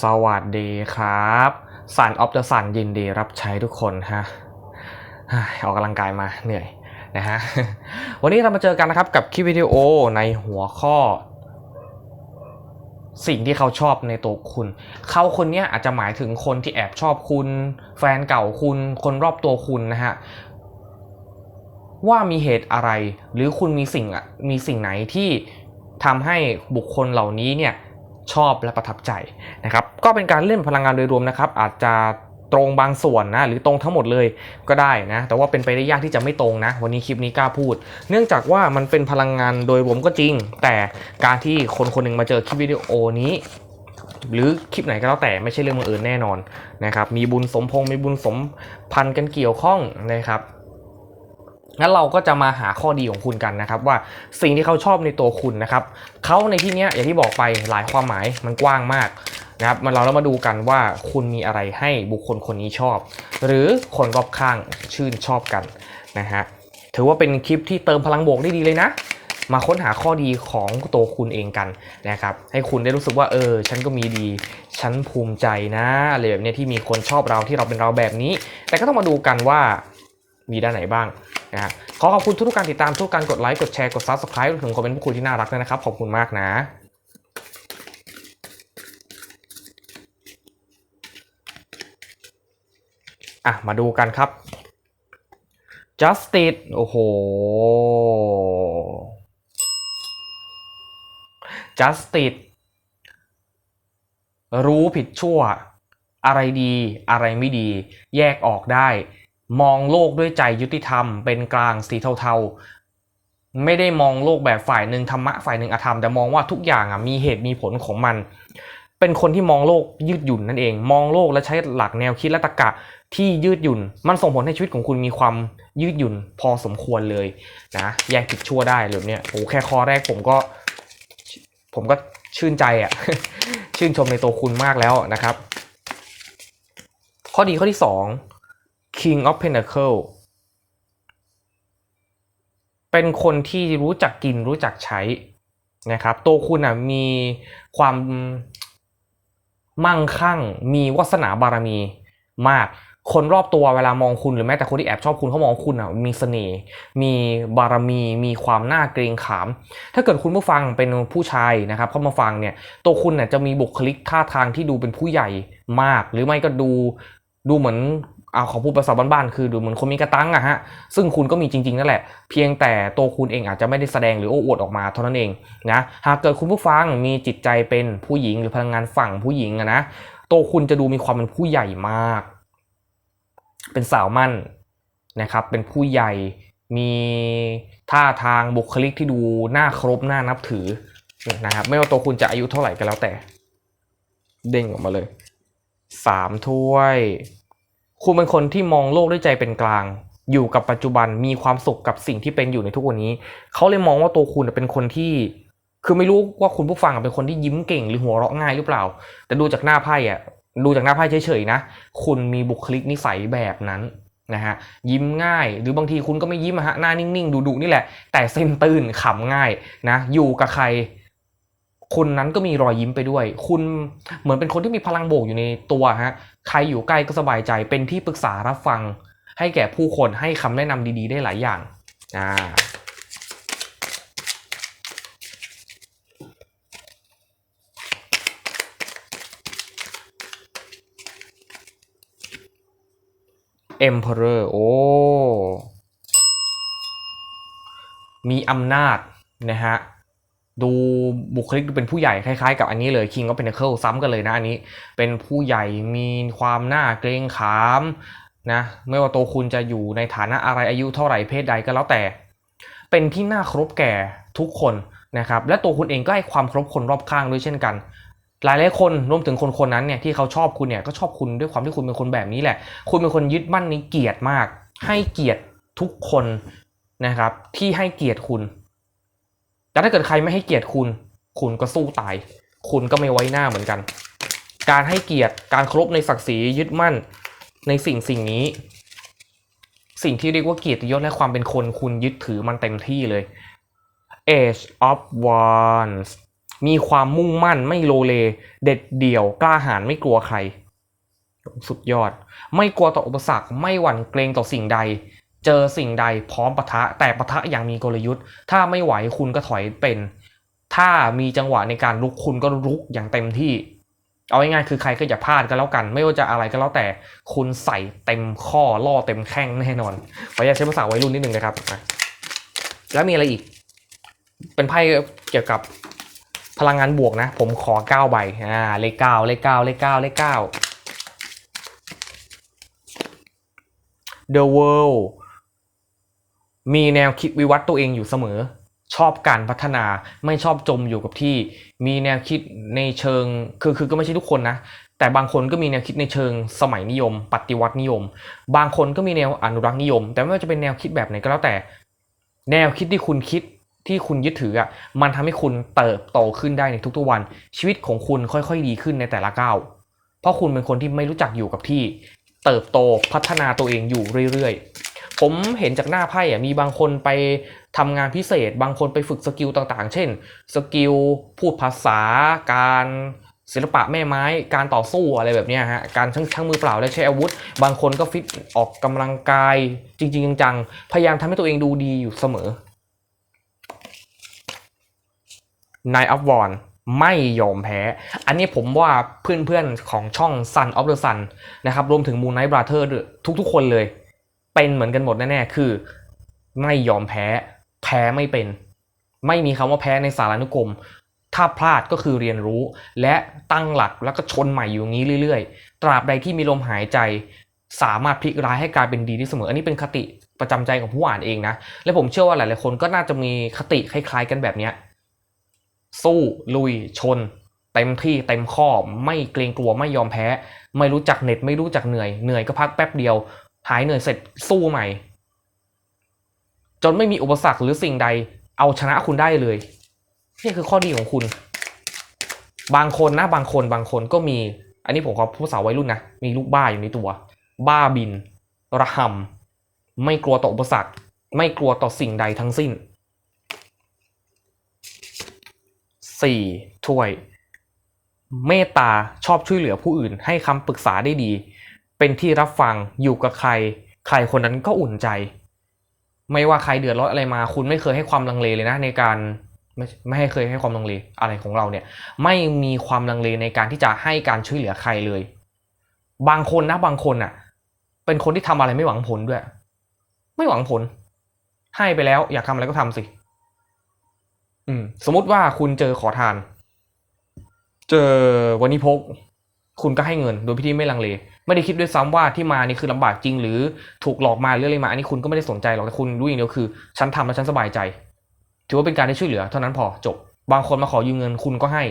สวัสดีครับสันออฟเดอะสันยินดีรับใช้ทุกคนฮะออกกำลังกายมาเหนื่อยนะฮะวันนี้เรามาเจอกันนะครับกับคลิปวิดีโอในหัวข้อ สิ่งที่เขาชอบในตัวคุณ เขาคนนี้อาจจะหมายถึงคนที่แอบชอบคุณ แฟนเก่าคุณ คนรอบตัวคุณนะฮะว่ามีเหตุอะไร หรือคุณมีสิ่งอะมีสิ่งไหนที่ทำให้บุคคลเหล่านี้เนี่ย ชอบและประทับใจนะครับก็เป็นการเล่นพลังงานโดยรวมนะครับ อาจจะตรงบางส่วนนะหรือตรงทั้งหมดเลยก็ได้นะ แต่ว่าเป็นไปได้ยากที่จะไม่ตรงนะ วันนี้คลิปนี้กล้าพูด เนื่องจากว่ามันเป็นพลังงานโดยรวมก็จริง แต่การที่คนคนหนึ่งมาเจอคลิปวิดีโอนี้หรือคลิปไหนก็แล้วแต่ไม่ใช่เรื่องบังเอิญแน่นอนนะครับมีบุญสมพงษ์มีบุญสมพันธ์กันเกี่ยวข้องนะครับ งั้นเราก็จะมาหาข้อดีของคุณกันนะครับ ว่าสิ่งที่เขาชอบในตัวคุณนะครับเขาในที่เนี้ยอย่างที่บอกไปหลายความหมายมันกว้างมากนะครับมันเราเรามาดูกันว่าคุณมีอะไรให้บุคคลคนนี้ชอบ หรือคนรอบข้างชื่นชอบกันนะฮะถือว่าเป็นคลิปที่เติมพลังบวกได้ดีเลยนะ มาค้นหาข้อดีของตัวคุณเองกันนะครับให้คุณได้รู้สึกว่าเออฉันก็มีดีฉันภูมิใจนะอะไรแบบเนี้ยที่มีคนชอบเราที่เราเป็นเราแบบนี้ แต่ก็ต้องมาดูกันว่า มีด้านไหนบ้างนะฮะขอขอบคุณทุกการติดตามทุกการกดไลค์กดแชร์กด subscribe รวมถึงคอมเมนต์พวกคุณที่น่ารักด้วยนะครับ ขอบคุณมากนะอะมาดูกันครับ justice โอ้โห justice รู้ผิดชั่ว อะไรดีอะไรไม่ดี แยกออกได้ มองโลกด้วยใจยุติธรรม เป็นกลางสีเทาๆ ไม่ได้มองโลกแบบฝ่ายหนึ่งธรรมะฝ่ายหนึ่งอธรรมแต่มองว่าทุกอย่างอะมีเหตุมีผลของมัน เป็นคนที่มองโลกยืดหยุ่นนั่นเอง มองโลกและใช้หลักแนวคิดและตรรกะที่ยืดหยุ่น มันส่งผลให้ชีวิตของคุณมีความยืดหยุ่นพอสมควรเลยนะแยกผิดชั่วได้เลยเนี่ยโอ้แค่ข้อแรกผมก็ ผมก็ชื่นใจอะชื่นชมในตัวคุณมากแล้วนะครับ ข้อดีข้อที่สอง King of Pentacle เป็นคนที่รู้จักกินรู้จักใช้นะครับ ตัวคุณอะมีความมั่งคั่ง มีวาสนาบารมีมาก คนรอบตัวเวลามองคุณหรือแม้แต่คนที่แอบชอบคุณเขามองคุณอะมีเสน่ห์มีบารมี มีความน่าเกรงขาม ถ้าเกิดคุณผู้ฟังเป็นผู้ชายนะครับเข้ามาฟังเนี่ยตัวคุณเนี่ยจะมีบุคลิกท่าทางที่ดูเป็นผู้ใหญ่มาก หรือไม่ก็ดูดูเหมือน เอาขอพูดภาษาบ้านๆคือดูเหมือนคนมีกระตังอะฮะซึ่งคุณก็มีจริงๆนั่นแหละ เพียงแต่ตัวคุณเองอาจจะไม่ได้แสดงหรือโอ้อวดออกมาเท่านั้นเองนะหากเกิดคุณผู้ฟังมีจิตใจเป็นผู้หญิงหรือพลังงานฝั่งผู้หญิงอะนะตัวคุณจะดูมีความเป็นผู้ใหญ่มาก เป็นสาวมั่นนะครับเป็นผู้ใหญ่มีท่าทางบุคลิกที่ดูน่าเคารพน่านับถือนะครับไม่ว่าตัวคุณจะอายุเท่าไหร่ก็แล้วแต่ เด้งออกมาเลยสามถ้วย คุณเป็นคนที่มองโลกด้วยใจเป็นกลาง อยู่กับปัจจุบันมีความสุขกับสิ่งที่เป็นอยู่ในทุกวันนี้ เขาเลยมองว่าตัวคุณเป็นคนที่ คือไม่รู้ว่าคุณผู้ฟังเป็นคนที่ยิ้มเก่งหรือหัวเราะง่ายหรือเปล่า แต่ดูจากหน้าไพ่อะดูจากหน้าไพ่เฉยๆนะ คุณมีบุคลิกนิสัยแบบนั้นนะฮะยิ้มง่ายหรือบางทีคุณก็ไม่ยิ้มอะฮะหน้านิ่งๆดุๆนี่แหละ แต่เส้นตื้นขำง่ายนะอยู่กับใคร คนนั้นก็มีรอยยิ้มไปด้วย คุณเหมือนเป็นคนที่มีพลังโบกอยู่ในตัวฮะ ใครอยู่ใกล้ก็สบายใจ เป็นที่ปรึกษารับฟัง ให้แก่ผู้คนให้คำแนะนำดีๆ ได้หลายอย่าง อ่า Emperor โอ้ มีอำนาจนะฮะ ดูบุคลิกดูเป็นผู้ใหญ่คล้ายๆกับอันนี้เลย King of Pentacle ซ้ำกันเลยนะอันนี้ เป็นผู้ใหญ่มีความน่าเกรงขามนะไม่ว่าตัวคุณจะอยู่ในฐานะอะไรอายุเท่าไหร่เพศใดก็แล้วแต่ เป็นที่น่าเคารพแก่ทุกคนนะครับและตัวคุณเองก็ให้ความเคารพคนรอบข้างด้วยเช่นกัน หลายหลายคนรวมถึงคนคนนั้นเนี่ยที่เขาชอบคุณเนี่ยก็ชอบคุณด้วยความที่คุณเป็นคนแบบนี้แหละ คุณเป็นคนยึดมั่นในเกียรติมาก ให้เกียรติทุกคนนะครับที่ให้เกียรติคุณ แต่ถ้าเกิดใครไม่ให้เกียรติคุณ คุณก็สู้ตาย คุณก็ไม่ไว้หน้าเหมือนกัน การให้เกียรติการเคารพในศักดิ์ศรียึดมั่นในสิ่งสิ่งนี้ สิ่งที่เรียกว่าเกียรติยศและความเป็นคนคุณยึดถือมันเต็มที่เลย Age of Wands มีความมุ่งมั่นไม่โลเล เด็ดเดี่ยวกล้าหาญไม่กลัวใคร สุดยอด ไม่กลัวต่ออุปสรรคไม่หวั่นเกรงต่อสิ่งใด เจอสิ่งใดพร้อมปะทะ แต่ปะทะอย่างมีกลยุทธ์ ถ้าไม่ไหวคุณก็ถอยเป็น ถ้ามีจังหวะในการลุกคุณก็ลุกอย่างเต็มที่ เอาง่ายๆคือใครก็อย่าพลาดก็แล้วกัน ไม่ว่าจะอะไรก็แล้วแต่คุณใส่เต็มข้อล่อเต็มแข้งแน่นอนขออนุญาตใช้ภาษาวัยรุ่นนิดนึงนะครับอะแล้วมีอะไรอีก เป็นไพ่เกี่ยวกับพลังงานบวกนะ ผมขอเก้าใบอ่าเลขเก้าเลขเก้าเลขเก้าเลขเก้า The World มีแนวคิดวิวัฒน์ตัวเองอยู่เสมอ ชอบการพัฒนาไม่ชอบจมอยู่กับที่ มีแนวคิดในเชิงคือคือก็ไม่ใช่ทุกคนนะ แต่บางคนก็มีแนวคิดในเชิงสมัยนิยม ปฏิวัตินิยม บางคนก็มีแนวอนุรักษ์นิยม แต่ไม่ว่าจะเป็นแนวคิดแบบไหนก็แล้วแต่ แนวคิดที่คุณคิดที่คุณยึดถืออะมันทำให้คุณเติบโตขึ้นได้ในทุกๆวัน ชีวิตของคุณค่อยๆดีขึ้นในแต่ละก้าวเพราะคุณเป็นคนที่ไม่รู้จักอยู่กับที่ เติบโตพัฒนาตัวเองอยู่เรื่อยๆ ผมเห็นจากหน้าไพ่อะมีบางคนไปทำงานพิเศษ บางคนไปฝึกสกิลต่างๆ เช่น สกิลพูดภาษา การศิลปะแม่ไม้ การต่อสู้อะไรแบบนี้ฮะ การชั่งชั่งมือเปล่าและใช้อาวุธ บางคนก็ฟิตออกกำลังกาย จริง ๆ จังๆ พยายามทำให้ตัวเองดูดีอยู่เสมอนายอัพวอนไม่ยอมแพ้ อันนี้ผมว่าเพื่อนๆของช่อง Sun of the Sun นะครับ รวมถึง Moon Knight Brother ทุกๆคนเลย เป็นเหมือนกันหมดแน่ๆคือ ไม่ยอมแพ้ แพ้ไม่เป็น ไม่มีคำว่าแพ้ในสารานุกรม ถ้าพลาดก็คือเรียนรู้ และตั้งหลักแล้วก็ชนใหม่อยู่งี้เรื่อยๆ ตราบใดที่มีลมหายใจ สามารถพลิกร้ายให้กลายเป็นดีได้เสมอ อันนี้เป็นคติประจำใจของผู้อ่านเองนะ และผมเชื่อว่าหลายๆคนก็น่าจะมีคติคล้าย ๆ กันแบบเนี้ยสู้ลุยชนเต็มที่เต็มข้อไม่เกรงกลัวไม่ยอมแพ้ ไม่รู้จักเหน็ดไม่รู้จักเหนื่อยเหนื่อยก็พักแป๊บเดียว หายเหนื่อยเสร็จสู้ใหม่ จนไม่มีอุปสรรคหรือสิ่งใด เอาชนะคุณได้เลยนี่คือข้อดีของคุณ บางคนนะบางคนบางคนก็มี อันนี้ผมขอพูดสาววัยรุ่นนะมีลูกบ้าอยู่ในตัว บ้าบิน ระหำไม่กลัวต่ออุปสรรค ไม่กลัวต่อสิ่งใดทั้งสิ้นสี่ถ้วย เมตตาชอบช่วยเหลือผู้อื่น ให้คำปรึกษาได้ดี เป็นที่รับฟังอยู่กับใคร ใครคนนั้นก็อุ่นใจ ไม่ว่าใครเดือดร้อนอะไรมา คุณไม่เคยให้ความลังเลเลยนะในการไม่ไม่ให้เคยให้ความลังเลอะไรของเราเนี่ยไม่มีความลังเลในการที่จะให้การช่วยเหลือใครเลย บางคนนะบางคนอะ เป็นคนที่ทำอะไรไม่หวังผลด้วย ไม่หวังผล ให้ไปแล้ว อยากทำอะไรก็ทำสิ อืม สมมติว่าคุณเจอขอทาน เจอวันนี้พก คุณก็ให้เงิน โดยที่ไม่ลังเล ไม่ได้คิดด้วยซ้ำว่าที่มานี่คือลำบากจริง หรือถูกหลอกมาหรืออะไรมาอันนี้คุณก็ไม่ได้สนใจหรอกแต่คุณรู้อย่างเดียวคือฉันทำแล้วฉันสบายใจ ถือว่าเป็นการได้ช่วยเหลือเท่านั้นพอจบ บางคนมาขอยืมเงินคุณก็ให้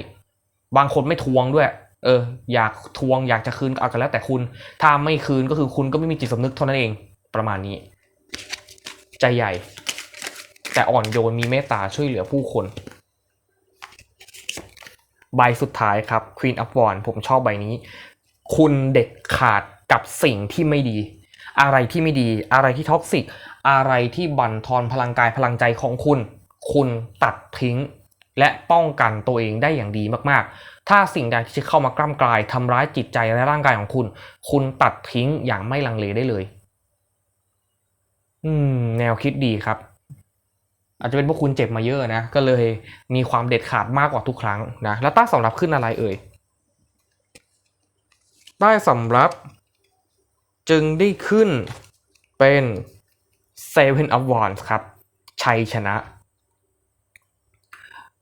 บางคนไม่ทวงด้วย เออ อยากทวงอยากจะคืนก็เอากันแล้วแต่คุณ ถ้าไม่คืนก็คือคุณก็ไม่มีจิตสำนึกเท่านั้นเองประมาณนี้ ใจใหญ่ แต่อ่อนโยนมีเมตตาช่วยเหลือผู้คนใบสุดท้ายครับ Queen of w a n d ผมชอบใบนี้ คุณเด็ดขาดกับสิ่งที่ไม่ดี อะไรที่ไม่ดี อะไรที่ท็อกซิก อะไรที่บั่นทอนพลังกายพลังใจของคุณ คุณตัดทิ้ง และป้องกันตัวเองได้อย่างดีมากๆ ถ้าสิ่งใดที่จะเข้ามากล้ำกลายทำร้ายจิตใจและร่างกายของคุณ คุณตัดทิ้งอย่างไม่ลังเลได้เลย อืม แนวคิดดีครับอาจจะเป็นพวกคุณเจ็บมาเยอะนะ ก็เลยมีความเด็ดขาดมากกว่าทุกครั้งนะ แล้วใต้สำรับขึ้นอะไรเอ่ย ใต้สำรับ จึงได้ขึ้นเป็น Seven of Wands ครับ ชัยชนะ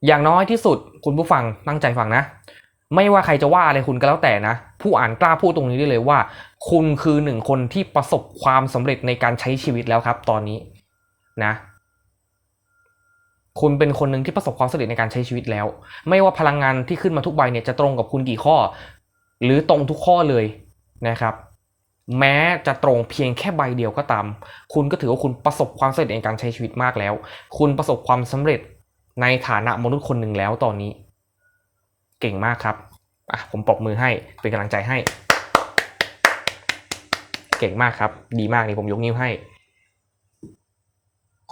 อย่างน้อยที่สุดคุณผู้ฟังตั้งใจฟังนะ ไม่ว่าใครจะว่าอะไรคุณก็แล้วแต่นะ ผู้อ่านกล้าพูดตรงนี้ได้เลยว่า คุณคือหนึ่งคนที่ประสบความสำเร็จในการใช้ชีวิตแล้วครับ ตอนนี้นะคุณเป็นคนหนึ่งที่ประสบความสำเร็จในการใช้ชีวิตแล้ว ไม่ว่าพลังงานที่ขึ้นมาทุกใบเนี่ยจะตรงกับคุณกี่ข้อ หรือตรงทุกข้อเลยนะครับ แม้จะตรงเพียงแค่ใบเดียวก็ตาม คุณก็ถือว่าคุณประสบความสำเร็จในการใช้ชีวิตมากแล้ว คุณประสบความสำเร็จในฐานะมนุษย์คนหนึ่งแล้วตอนนี้ เก่งมากครับอะผมปรบมือให้เป็นกำลังใจให้ เก่งมากครับ ดีมากนี่ผมยกนิ้วให้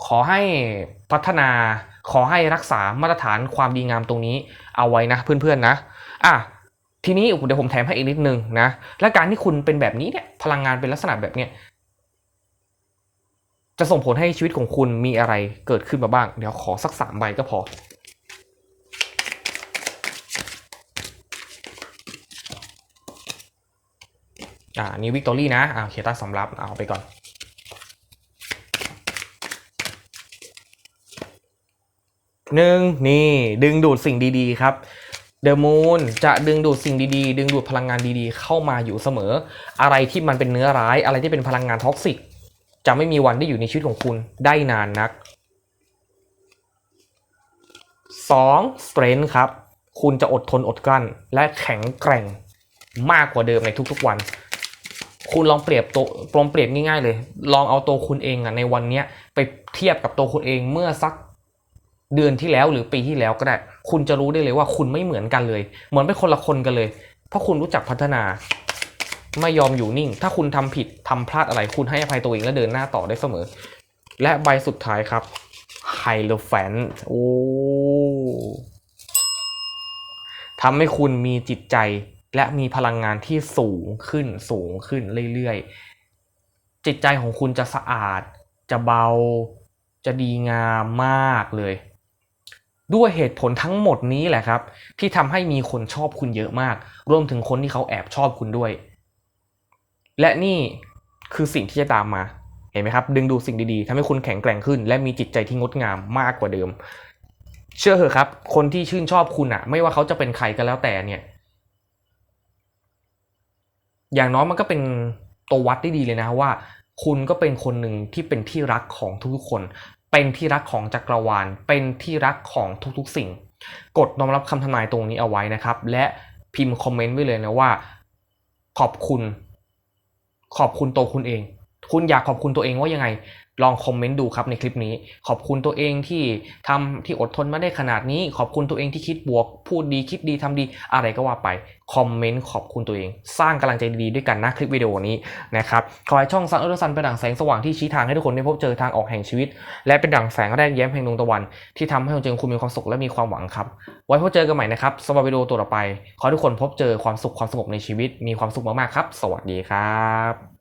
ขอให้พัฒนาขอให้รักษามาตรฐานความดีงามตรงนี้เอาไว้นะเพื่อนๆนะอะ ทีนี้เดี๋ยวผมแถมให้อีกนิดนึงนะ และการที่คุณเป็นแบบนี้เนี่ย พลังงานเป็นลักษณะแบบเนี้ย จะส่งผลให้ชีวิตของคุณมีอะไรเกิดขึ้นมาบ้าง เดี๋ยวขอสักสามใบก็พอ อ่า นี่วิกตอรี่นะ อ่าเคต้าสำรับ เอาไปก่อน หนึ่งนี่ ดึงดูดสิ่งดี ๆ ครับ เดอะมูนจะดึงดูดสิ่งดีๆ ดึงดูดพลังงานดีๆ เข้ามาอยู่เสมอ อะไรที่มันเป็นเนื้อร้าย อะไรที่เป็นพลังงานท็อกซิก จะไม่มีวันได้อยู่ในชีวิตของคุณได้นานนัก 2. strength ครับ คุณจะอดทนอดกลั้น และแข็งแกร่งมากกว่าเดิมในทุกๆวัน คุณลองเปรียบตัวลองเปรียบง่ายๆเลย ลองเอาตัวคุณเองอะในวันนี้ไปเทียบกับตัวคุณเองเมื่อสัก เดือนที่แล้วหรือปีที่แล้วก็ได้ คุณจะรู้ได้เลยว่าคุณไม่เหมือนกันเลย เหมือนเป็นคนละคนกันเลย เพราะคุณรู้จักพัฒนาไม่ยอมอยู่นิ่ง ถ้าคุณทำผิดทำพลาดอะไร คุณให้อภัยตัวเองและเดินหน้าต่อได้เสมอ และใบสุดท้ายครับไฮโลแฟนโอ้ทำให้คุณมีจิตใจและมีพลังงานที่สูงขึ้นสูงขึ้นเรื่อยๆ จิตใจของคุณจะสะอาด จะเบา จะดีงามมากเลย ด้วยเหตุผลทั้งหมดนี้แหละครับ ที่ทำให้มีคนชอบคุณเยอะมาก รวมถึงคนที่เขาแอบชอบคุณด้วย และนี่คือสิ่งที่จะตามมาเห็นไหมครับ ดึงดูสิ่งดีๆทำให้คุณแข็งแกร่งขึ้น และมีจิตใจที่งดงามมากกว่าเดิม เชื่อเถอะครับ คนที่ชื่นชอบคุณอะไม่ว่าเขาจะเป็นใครก็แล้วแต่เนี่ย อย่างน้อยมันก็เป็นตัววัดได้ดีเลยนะว่าคุณก็เป็นคนหนึ่งที่เป็นที่รักของทุกๆคน เป็นที่รักของจักรวาล เป็นที่รักของทุกๆสิ่ง กดน้อมรับคำทำนายตรงนี้เอาไว้นะครับ และพิมพ์คอมเมนต์ไว้เลยนะว่า ขอบคุณ ขอบคุณตัวคุณเอง คุณอยากขอบคุณตัวเองว่ายังไง ลองคอมเมนต์ดูครับในคลิปนี้ ขอบคุณตัวเองที่ทำที่อดทนมาได้ขนาดนี้ ขอบคุณตัวเองที่คิดบวก พูดดีคิดดีทำดีอะไรก็ว่าไปคอมเมนต์ขอบคุณตัวเอง สร้างกำลังใจดีๆด้วยกันนะคลิปวิดีโอนี้นะครับขอให้ช่องซันออร์ซันเป็นดั่งแสงสว่างที่ชี้ทางให้ทุกคนได้พบเจอทางออกแห่งชีวิต และเป็นดั่งแสงแรกแย้มแห่งดวงตะวัน ที่ทำให้คนเจอคุณมีความสุขและมีความหวังครับ ไว้พบเจอกันใหม่นะครับสำหรับวิดีโอตัวต่อไป ขอทุกคนพบเจอความสุขความสงบในชีวิต มีความสุขมากๆครับ สวัสดีครับ